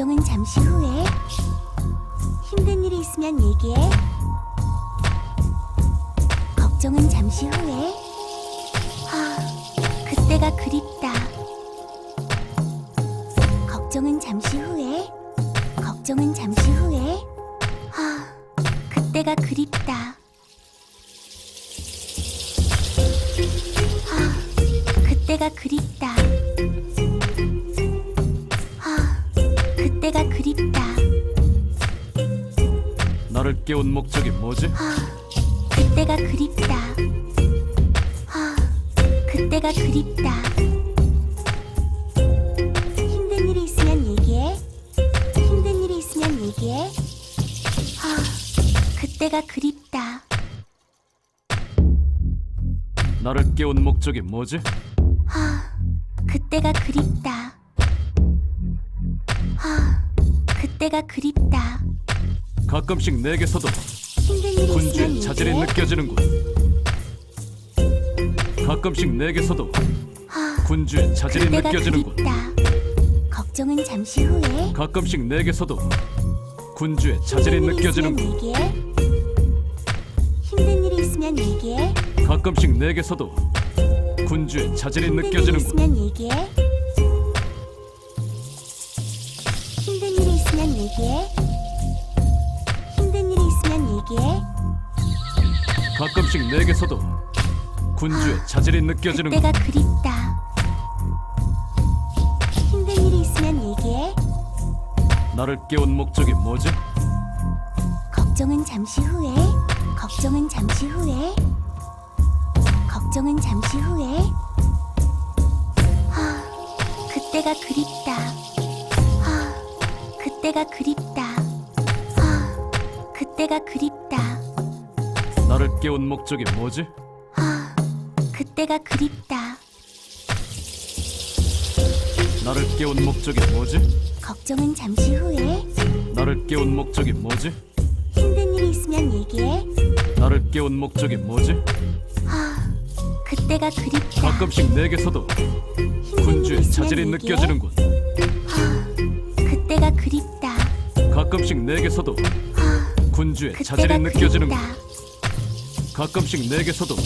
걱정은 잠시 후에 힘든 일이 있으면 얘기해. 걱정은 잠시 후에. 아 그때가 그립다. 걱정은 잠시 후에. 걱정은 잠시 후에. 아 그때가 그립다. 아 그때가 그립다 그립다 나를 깨운 목적이 뭐지? 아, 그때가 그립다. 아, 그때가 그립다. 힘든 일이 있으면 얘기해. 힘든 일이 있으면 얘기해. 아, 그때가 그립다. 나를 깨운 목적이 뭐지? 아, 그때가 그립다. 그때가 그립다. 가끔씩 내게서도 힘든 일이 있으면 군주의 자질이 얘기해. 느껴지는군. 가끔씩 내게서도 아, 군주의 자질이 그때가 느껴지는군. 그립다. 걱정은 잠시 후에. 가끔씩 내게서도 군주의 자질이 힘든 일이 느껴지는군. 얘기해. 힘든 일이 있으면 얘기해. 가끔씩 내게서도 군주의 자질이 힘든 일이 느껴지는군. 있으면 얘기해. 얘기해. 힘든 일이 있으면 얘기해. 가끔씩 내게서도 군주의 자질이 느껴지는군. 그때가 그립다. 힘든 일이 있으면 얘기해. 나를 깨운 목적이 뭐지? 걱정은 잠시 후에. 걱정은 잠시 후에. 걱정은 잠시 후에. 아, 그때가 그립다. 아, 그때가 그립다. 아, 그때가 그립다. 나를 깨운 목적이 뭐지? 아, 그때가 그립다. 나를 깨운 목적이 뭐지? 걱정은 잠시 후에. 나를 깨운 목적이 뭐지? 힘든 일이 있으면 얘기해. 나를 깨운 목적이 뭐지? 아, 그때가 그립다. 가끔씩 내게서도 힘든 군주의 있으면 얘기해. 느껴지는군. 아, 그때가 그립다. 가끔씩 내게서도 아, 군주의 그때가 자질이 느껴지는군. 그립다. 가끔씩 내게서도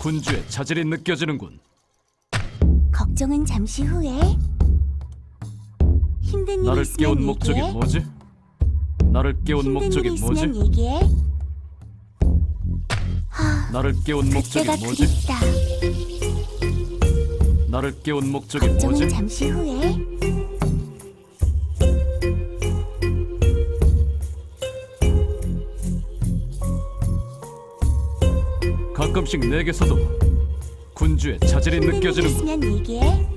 군주의 자질이 느껴지는군. 걱정은 잠시 후에. 힘든 일이 나를 있으면 깨운 얘기해. 목적이 뭐지? 나를 깨운 힘든 목적이 뭐지? 있으면 얘기해. 아, 나를 깨운 목적이 그때가 뭐지? 그립다. 나를 깨운 목적이 걱정은 뭐지? 잠시 후에. 가끔씩 내게서도 군주의 자질이. 있으면 얘기해.